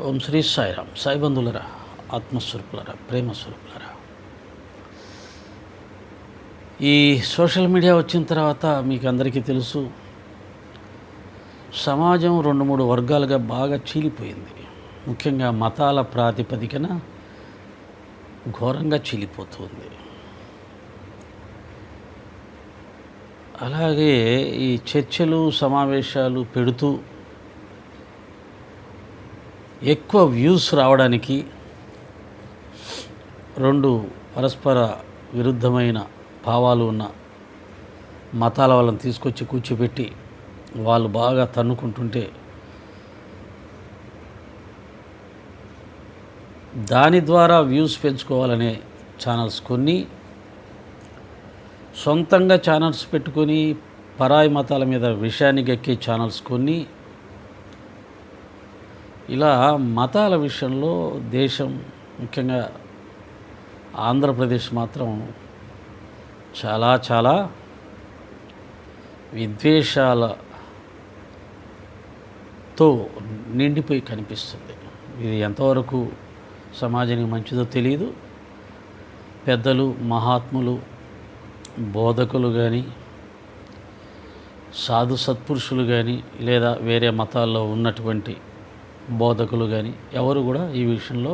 ఓం శ్రీ సాయిరామ్. సాయి బంధువులరా ఆత్మస్వరూపులరా ప్రేమస్వరూపులరా? ఈ social media వచ్చిన తర్వాత మీకు అందరికీ తెలుసు సమాజం రెండు మూడు వర్గాలుగా బాగా చీలిపోయింది. ముఖ్యంగా మతాల ప్రాతిపదికన ఘోరంగా చీలిపోతుంది. అలాగే ఈ చర్చలు సమావేశాలు పెడుతూ ఎక్కువ వ్యూస్ రావడానికి రెండు పరస్పర విరుద్ధమైన భావాలు ఉన్న మతాల వాళ్ళని తీసుకొచ్చి కూర్చోబెట్టి వాళ్ళు బాగా తన్నుకుంటుంటే దాని ద్వారా వ్యూస్ పెంచుకోవాలనే ఛానల్స్ కొన్ని. సొంతంగా ఛానల్స్ పెట్టుకొని పరాయి మతాల మీద విషయాన్ని గక్కే ఛానల్స్ కొన్ని. ఇలా మతాల విషయంలో దేశం ముఖ్యంగా ఆంధ్రప్రదేశ్ మాత్రం చాలా చాలా విద్వేషాలతో నిండిపోయి కనిపిస్తుంది. ఇది ఎంతవరకు సమాజానికి మంచిదో తెలియదు పెద్దలు మహాత్ములు బోధకులు కానీ సాధు సత్పురుషులు కానీ లేదా వేరే మతాల్లో ఉన్నటువంటి బోధకులు కానీ ఎవరు కూడా ఈ విషయంలో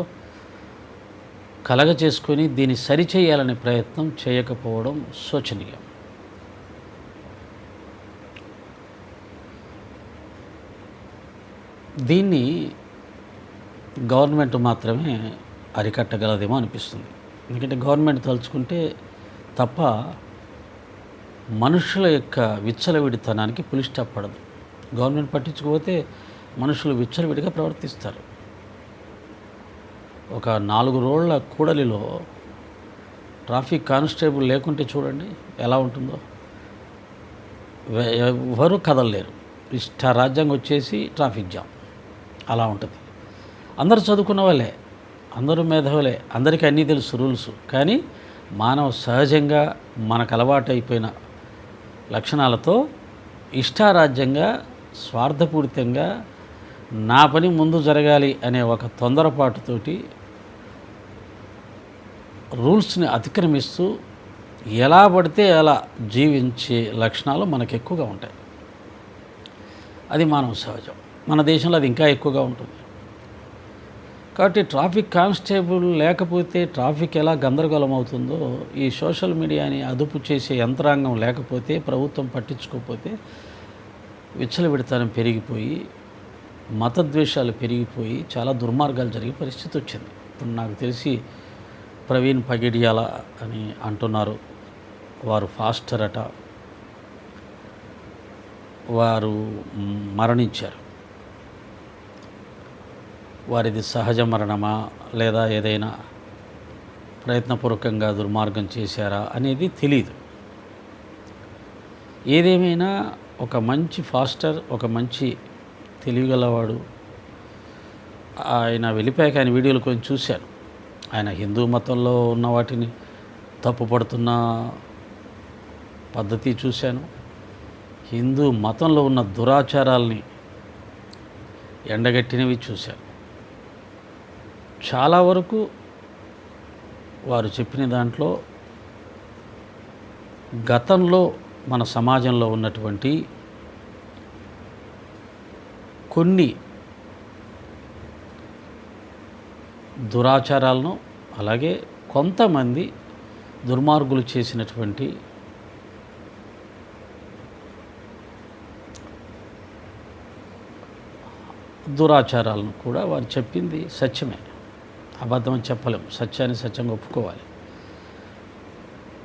కలగ చేసుకొని దీన్ని సరిచేయాలనే ప్రయత్నం చేయకపోవడం శోచనీయం. దీన్ని గవర్నమెంట్ మాత్రమే అరికట్టగలదేమో అనిపిస్తుంది. ఎందుకంటే గవర్నమెంట్ తలుచుకుంటే తప్ప మనుషుల యొక్క విచ్చలవిడితనానికి పులి స్టాప్ పడదు గవర్నమెంట్ పట్టించుకోకపోతే మనుషులు విచ్చలవిడిగా ప్రవర్తిస్తారు. ఒక నాలుగు రోళ్ళ కూడలిలో ట్రాఫిక్ కానిస్టేబుల్ లేకుంటే చూడండి ఎలా ఉంటుందో. వె- ఎవరు కదలలేరు. ఇష్ట రాజ్యాంగం వచ్చేసి ట్రాఫిక్ జామ్. అలా ఉంటుంది. అందరూ చదువుకున్న వాళ్ళే అందరూ మేధావులే అందరికీ అన్నీ తెలుసు రూల్స్. కానీ మానవ సహజంగా మనకు అలవాటు అయిపోయిన లక్షణాలతో ఇష్టారాజ్యంగా స్వార్థపూరితంగా నా పని ముందు జరగాలి అనే ఒక తొందరపాటుతోటి రూల్స్ని అతిక్రమిస్తూ ఎలా పడితే అలా జీవించే లక్షణాలు మనకు ఎక్కువగా ఉంటాయి. అది మానవ సహజం. మన దేశంలో అది ఇంకా ఎక్కువగా ఉంటుంది. కాబట్టి ట్రాఫిక్ కానిస్టేబుల్ లేకపోతే ట్రాఫిక్ ఎలా గందరగోళం అవుతుందో ఈ సోషల్ మీడియాని అదుపు చేసే యంత్రాంగం లేకపోతే ప్రభుత్వం పట్టించుకోకపోతే విచ్చలవిడితనం పెరిగిపోయి మతద్వేషాలు పెరిగిపోయి చాలా దుర్మార్గాలు జరిగే పరిస్థితి వచ్చింది. ఇప్పుడు నాకు తెలిసి ప్రవీణ్ పగిడియాల అని అంటున్నారు. వారు ఫాస్టర్ అట. వారు మరణించారు. వారిది సహజ మరణమా? లేదా ఏదైనా ప్రయత్నపూర్వకంగా దుర్మార్గం చేశారా? అనేది తెలియదు ఏదేమైనా ఒక మంచి ఫాస్టర్ ఒక మంచి తెలివిగలవాడు. ఆయన వెళ్ళిపోయాక ఆయన వీడియోలు కొంచెం చూశాను. ఆయన హిందూ మతంలో ఉన్న వాటిని తప్పుపడుతున్న పద్ధతి చూశాను. హిందూ మతంలో ఉన్న దురాచారాల్ని ఎండగట్టినవి చూశాను. చాలా వరకు వారు చెప్పిన దాంట్లో గతంలో మన సమాజంలో ఉన్నటువంటి కొన్ని దురాచారాలను అలాగే కొంతమంది దుర్మార్గులు చేసినటువంటి దురాచారాలను కూడా వారు చెప్పింది సత్యమే. అబద్ధం అని చెప్పలేం. సత్యాన్ని సత్యంగా ఒప్పుకోవాలి.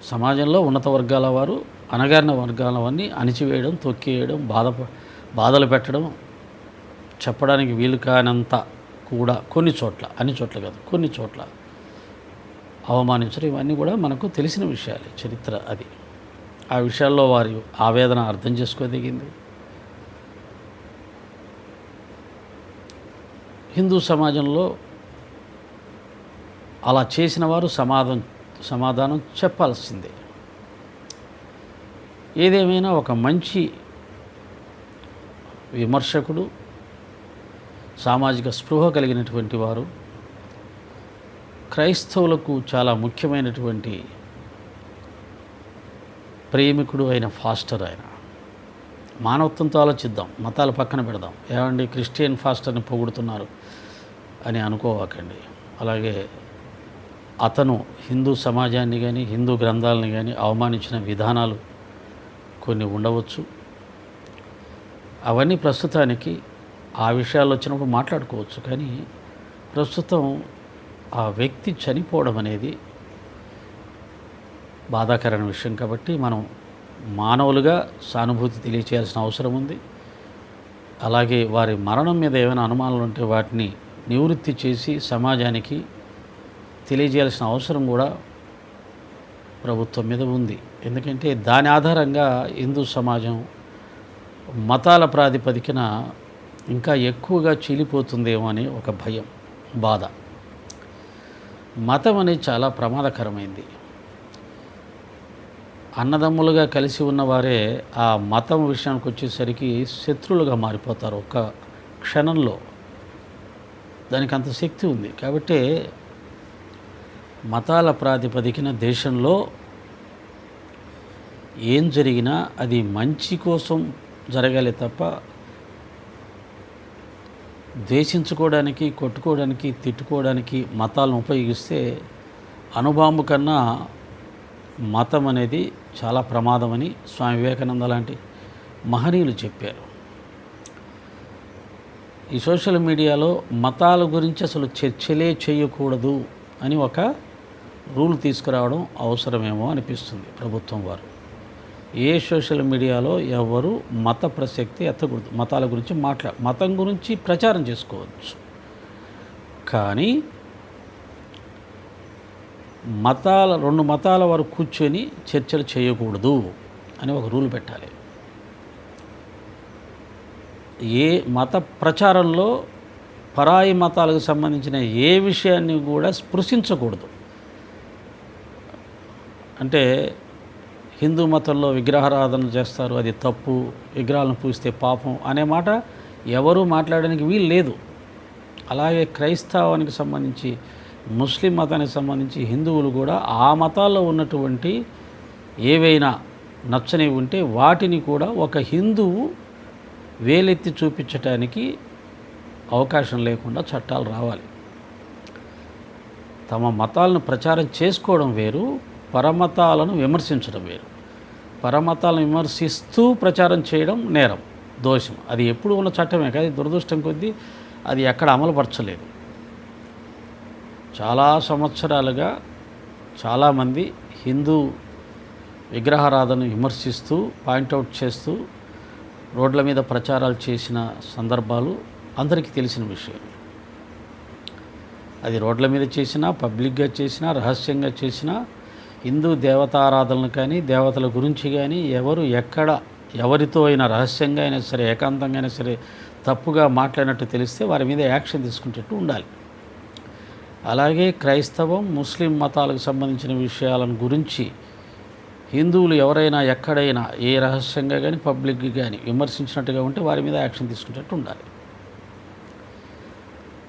సమాజంలో ఉన్నత వర్గాల వారు అనగారిన వారిని అణిచివేయడం తొక్కివేయడం బాధ బాధలు పెట్టడం చెప్పడానికి వీలు కానంత కూడా కొన్ని చోట్ల అన్ని చోట్ల కాదు కొన్ని చోట్ల అవమానించడం ఇవన్నీ కూడా మనకు తెలిసిన విషయాలే చరిత్ర అది. ఆ విషయాల్లో వారి ఆవేదన అర్థం చేసుకోదగింది. హిందూ సమాజంలో అలా చేసిన వారు సమాధానం సమాధానం చెప్పాల్సిందే. ఏదేమైనా ఒక మంచి విమర్శకుడు సామాజిక స్పృహ కలిగినటువంటి వారు క్రైస్తవులకు చాలా ముఖ్యమైనటువంటి ప్రేమికుడు అయిన ఫాస్టర్ ఆయన. మానవత్వంతో ఆలోచిద్దాం మతాలు పక్కన పెడదాం. ఏమండి క్రిస్టియన్ ఫాస్టర్ని పొగుడుతున్నారు అని అనుకోవాకండి. అలాగే అతను హిందూ సమాజాన్ని కానీ హిందూ గ్రంథాలని కానీ అవమానించిన విధానాలు కొన్ని ఉండవచ్చు. అవన్నీ ప్రస్తుతానికి ఆ విషయాలు వచ్చినప్పుడు మాట్లాడుకోవచ్చు కానీ ప్రస్తుతం ఆ వ్యక్తి చనిపోవడం అనేది బాధాకరమైన విషయం కాబట్టి మనం మానవులుగా సానుభూతి తెలియచేయాల్సిన అవసరం ఉంది. అలాగే వారి మరణం మీద ఏమైనా అనుమానాలు ఉంటే వాటిని నివృత్తి చేసి సమాజానికి తెలియజేయాల్సిన అవసరం కూడా ప్రభుత్వం మీద ఉంది. ఎందుకంటే దాని ఆధారంగా హిందూ సమాజం మతాల ప్రాతిపదికన ఇంకా ఎక్కువగా చీలిపోతుందేమో అని ఒక భయం బాధ. మతం అనేది చాలా ప్రమాదకరమైంది. అన్నదమ్ములుగా కలిసి ఉన్నవారే ఆ మతం విషయానికి వచ్చేసరికి శత్రులుగా మారిపోతారు ఒక క్షణంలో. దానికి అంత శక్తి ఉంది. కాబట్టి మతాల ప్రాతిపదికన దేశంలో ఏం జరిగినా అది మంచి కోసం జరగాలి తప్ప ద్వేషించుకోవడానికి కొట్టుకోవడానికి తిట్టుకోవడానికి మతాలను ఉపయోగిస్తే అనుబాంబు కన్నా మతం అనేది చాలా ప్రమాదమని స్వామి వివేకానంద లాంటి మహనీయులు చెప్పారు. ఈ సోషల్ మీడియాలో మతాల గురించి అసలు చర్చలే చేయకూడదు అని ఒక రూల్ తీసుకురావడం అవసరమేమో అనిపిస్తుంది ప్రభుత్వం వారు. ఏ సోషల్ మీడియాలో ఎవరు మత ప్రసక్తి ఎత్తకూడదు. మతాల గురించి మాట్లా మతం గురించి ప్రచారం చేసుకోవచ్చు. కానీ మతాల రెండు మతాల వారు కూర్చొని చర్చలు చేయకూడదు అని ఒక రూల్ పెట్టాలి. ఏ మత ప్రచారంలో పరాయి మతాలకు సంబంధించిన ఏ విషయాన్ని కూడా స్పృశించకూడదు. అంటే హిందూ మతంలో విగ్రహారాధన చేస్తారు అది తప్పు విగ్రహాలను పూజిస్తే పాపం అనే మాట ఎవరూ మాట్లాడడానికి వీలు లేదు. అలాగే క్రైస్తవానికి సంబంధించి ముస్లిం మతానికి సంబంధించి హిందువులు కూడా ఆ మతాల్లో ఉన్నటువంటి ఏవైనా నచ్చనివి ఉంటే వాటిని కూడా ఒక హిందువు వేలెత్తి చూపించటానికి అవకాశం లేకుండా చట్టాలు రావాలి. తమ మతాలను ప్రచారం చేసుకోవడం వేరు పరమతాలను విమర్శించడం వేరు. పరమతాలను విమర్శిస్తూ ప్రచారం చేయడం నేరం దోషం. అది ఎప్పుడు ఉన్న చట్టమే కానీ దురదృష్టం కొద్దీ అది ఎక్కడ అమలుపరచలేదు. చాలా సంవత్సరాలుగా చాలామంది హిందూ విగ్రహారాధను విమర్శిస్తూ పాయింట్అవుట్ చేస్తూ రోడ్ల మీద ప్రచారాలు చేసిన సందర్భాలు అందరికీ తెలిసిన విషయం. అది రోడ్ల మీద చేసినా పబ్లిక్గా చేసినా రహస్యంగా చేసినా హిందూ దేవతారాధనలు కానీ దేవతల గురించి కానీ ఎవరు ఎక్కడ ఎవరితో అయినా రహస్యంగా అయినా సరే ఏకాంతంగా అయినా సరే తప్పుగా మాట్లాడినట్టు తెలిస్తే వారి మీద యాక్షన్ తీసుకునేటట్టు ఉండాలి. అలాగే క్రైస్తవం ముస్లిం మతాలకు సంబంధించిన విషయాలను గురించి హిందువులు ఎవరైనా ఎక్కడైనా ఏ రహస్యంగా కానీ పబ్లిక్గా కానీ విమర్శించినట్టుగా ఉంటే వారి మీద యాక్షన్ తీసుకునేటట్టు ఉండాలి.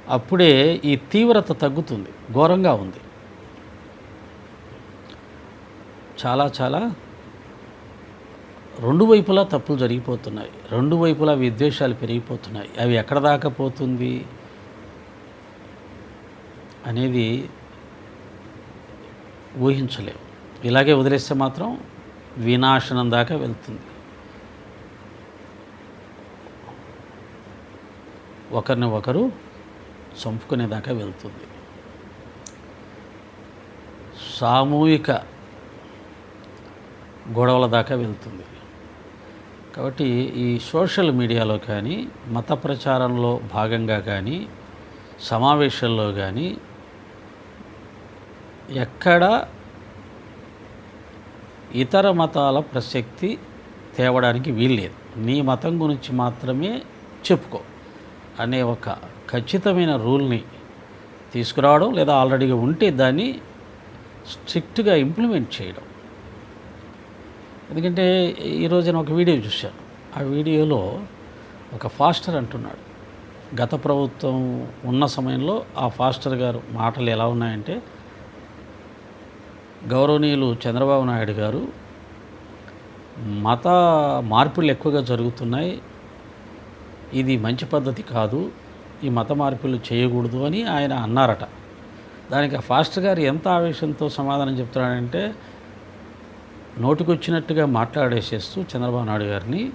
అప్పుడే ఈ తీవ్రత తగ్గుతుంది ఘోరంగా ఉంది. చాలా చాలా రెండు వైపులా తప్పులు జరిగిపోతున్నాయి. రెండు వైపులా విద్వేషాలు పెరిగిపోతున్నాయి. అవి ఎక్కడ దాకా పోతుంది అనేది ఊహించలేము ఇలాగే వదిలేస్తే మాత్రం వినాశనం దాకా వెళ్తుంది. ఒకరిని ఒకరు చంపుకునేదాకా వెళ్తుంది. సామూహిక గొడవల దాకా వెళ్తుంది. కాబట్టి ఈ సోషల్ మీడియాలో కానీ మత ప్రచారంలో భాగంగా కానీ సమావేశాల్లో కానీ ఎక్కడ ఇతర మతాల ప్రసక్తి తేవడానికి వీల్లేదు. నీ మతం గురించి మాత్రమే చెప్పుకో అనే ఒక ఖచ్చితమైన రూల్ని తీసుకురావడం లేదా ఆల్రెడీగా ఉంటే దాన్ని స్ట్రిక్ట్గా ఇంప్లిమెంట్ చేయడం. ఎందుకంటే ఈరోజు నేను ఒక వీడియో చూశాను ఆ వీడియోలో ఒక ఫాస్టర్ అంటున్నాడు. గత ప్రభుత్వం ఉన్న సమయంలో ఆ ఫాస్టర్ గారు మాటలు ఎలా ఉన్నాయంటే గౌరవనీయులు చంద్రబాబు నాయుడు గారు మత మార్పులు ఎక్కువగా జరుగుతున్నాయి ఇది మంచి పద్ధతి కాదు ఈ మత మార్పులు చేయకూడదు అని ఆయన అన్నారట. దానికి ఆ ఫాస్టర్ గారు ఎంత ఆవేశంతో సమాధానం చెప్తున్నాడంటే నోటికొచ్చినట్టుగా మాట్లాడేసేస్తూ చంద్రబాబు నాయుడు గారిని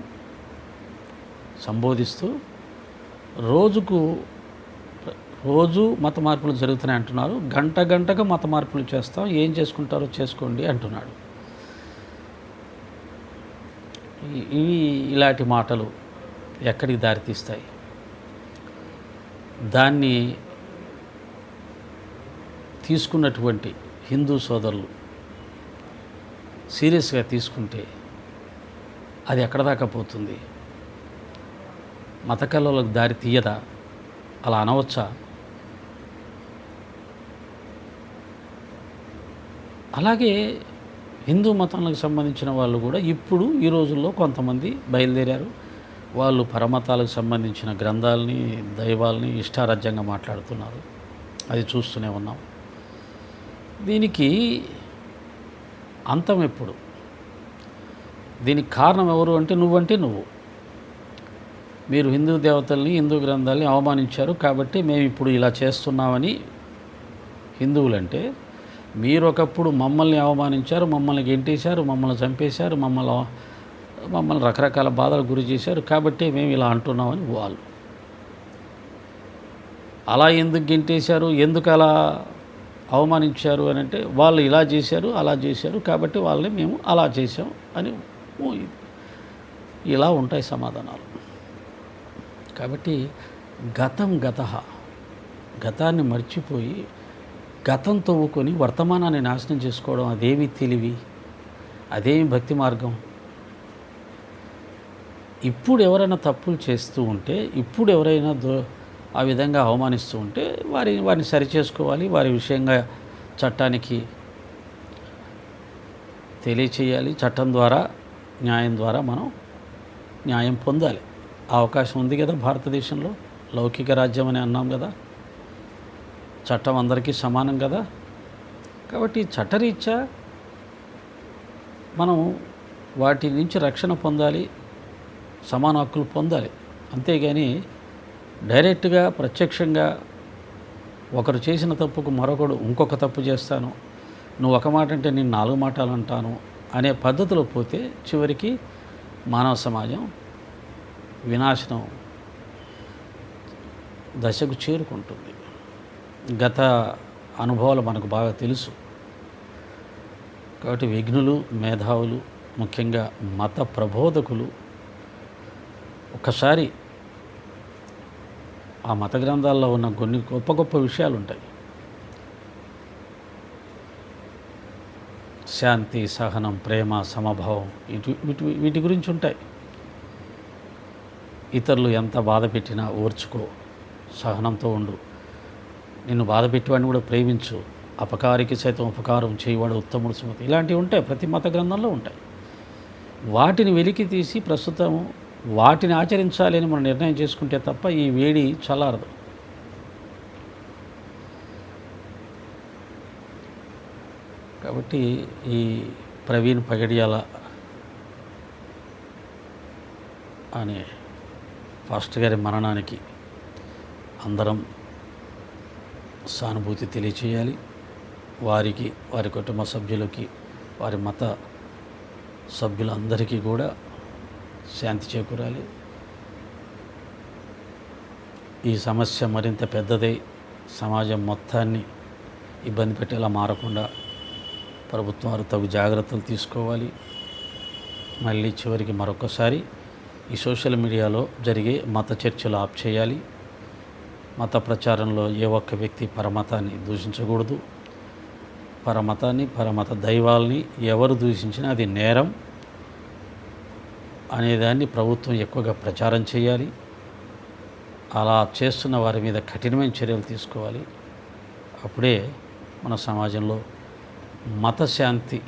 సంబోధిస్తూ రోజుకు రోజు మత మార్పులు జరుగుతున్నాయి అంటున్నారు. గంట గంటకు మత మార్పులు చేస్తాం. ఏం చేసుకుంటారో చేసుకోండి అంటున్నాడు. ఇవి ఇలాంటి మాటలు ఎక్కడికి దారితీస్తాయి దాన్ని తీసుకున్నటువంటి హిందూ సోదరులు సీరియస్గా తీసుకుంటే అది ఎక్కడ దాకా పోతుంది? మత కళలకు దారి తీయదా? అలా అనవచ్చా? అలాగే హిందూ మతాలకు సంబంధించిన వాళ్ళు కూడా ఇప్పుడు ఈ రోజుల్లో కొంతమంది బయలుదేరారు. వాళ్ళు పరమతాలకు సంబంధించిన గ్రంథాలని దైవాలని ఇష్టారాజ్యంగా మాట్లాడుతున్నారు. అది చూస్తూనే ఉన్నాం. దీనికి అంతం ఎప్పుడు? దీనికి కారణం ఎవరు అంటే నువ్వంటే నువ్వు. మీరు హిందూ దేవతల్ని హిందూ గ్రంథాలని అవమానించారు కాబట్టి మేము ఇప్పుడు ఇలా చేస్తున్నామని హిందువులంటే మీరు ఒకప్పుడు మమ్మల్ని అవమానించారు మమ్మల్ని గెంటేశారు మమ్మల్ని చంపేశారు మమ్మల్ని మమ్మల్ని రకరకాల బాధలు గురి చేశారు కాబట్టి మేము ఇలా అంటున్నామని వాళ్ళు. అలా ఎందుకు గెంటేశారు? ఎందుకు అలా అవమానించారు అని అంటే వాళ్ళు ఇలా చేశారు అలా చేశారు కాబట్టి వాళ్ళని మేము అలా చేసాం అని ఇలా ఉంటాయి సమాధానాలు. కాబట్టి గతం గత గతాన్ని మర్చిపోయి గతం తవ్వుకొని వర్తమానాన్ని నాశనం చేసుకోవడం అదేమి తెలివి అదేమి భక్తి మార్గం? ఇప్పుడు ఎవరైనా తప్పులు చేస్తూ ఉంటే ఇప్పుడు ఎవరైనా దో ఆ విధంగా అవమానిస్తూ ఉంటే వారి వారిని సరిచేసుకోవాలి వారి విషయంగా చట్టానికి తెలియచేయాలి. చట్టం ద్వారా న్యాయం ద్వారా మనం న్యాయం పొందాలి. ఆ అవకాశం ఉంది కదా భారతదేశంలో. లౌకిక రాజ్యం అని అన్నాం కదా. చట్టం అందరికీ సమానం కదా. కాబట్టి చట్టరీత్యా మనం వాటి నుంచి రక్షణ పొందాలి సమాన హక్కులు పొందాలి. అంతేగాని డైరెక్ట్గా ప్రత్యక్షంగా ఒకరు చేసిన తప్పుకు మరొకడు ఇంకొక తప్పు చేస్తాను. నువ్వు ఒక మాట అంటే నేను నాలుగు మాటలు అంటాను అనే పద్ధతిలో పోతే చివరికి మానవ సమాజం వినాశనం దశకు చేరుకుంటుంది. గత అనుభవాలు మనకు బాగా తెలుసు. కాబట్టి విఘ్నులు మేధావులు ముఖ్యంగా మత ప్రబోధకులు ఒక్కసారి ఆ మత గ్రంథాల్లో ఉన్న కొన్ని గొప్ప గొప్ప విషయాలు ఉంటాయి శాంతి సహనం ప్రేమ సమభావం ఇటు వీటి వీటి గురించి ఉంటాయి ఇతరులు ఎంత బాధ పెట్టినా ఓర్చుకో సహనంతో ఉండు. నిన్ను బాధ పెట్టేవాడిని కూడా ప్రేమించు. అపకారికి సైతం ఉపకారం చేయవాడు ఉత్తముడు సుమతి ఇలాంటివి ఉంటాయి ప్రతి మత గ్రంథంలో ఉంటాయి. వాటిని వెలికి తీసి ప్రస్తుతం వాటిని ఆచరించాలి అని మనం నిర్ణయం చేసుకుంటే తప్ప ఈ వేడి చల్లారదు. కాబట్టి ఈ ప్రవీణ్ పగడియాల అనే ఫాస్టర్ గారి మరణానికి అందరం సానుభూతి తెలియచేయాలి. వారికి వారి కుటుంబ సభ్యులకి వారి మత సభ్యులందరికీ కూడా శాంతి చేకూరాలి. ఈ సమస్య మరింత పెద్దదై సమాజం మొత్తాన్ని ఇబ్బంది పెట్టేలా మారకుండా ప్రభుత్వం వారు తగు జాగ్రత్తలు తీసుకోవాలి. మళ్ళీ చివరికి మరొకసారి ఈ సోషల్ మీడియాలో జరిగే మత చర్చలు ఆప్ చేయాలి. మత ప్రచారంలో ఏ ఒక్క వ్యక్తి పరమతాన్ని దూషించకూడదు. పరమతాన్ని పరమత దైవాల్ని ఎవరు దూషించినా అది నేరం. అనేదాన్ని ప్రభుత్వం ఎక్కువగా ప్రచారం చేయాలి. అలా చేస్తున్న వారి మీద కఠినమైన చర్యలు తీసుకోవాలి. అప్పుడే మన సమాజంలో మతశాంతి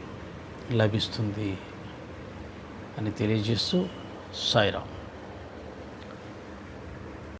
లభిస్తుంది అని తెలియజేస్తూ సాయిరాం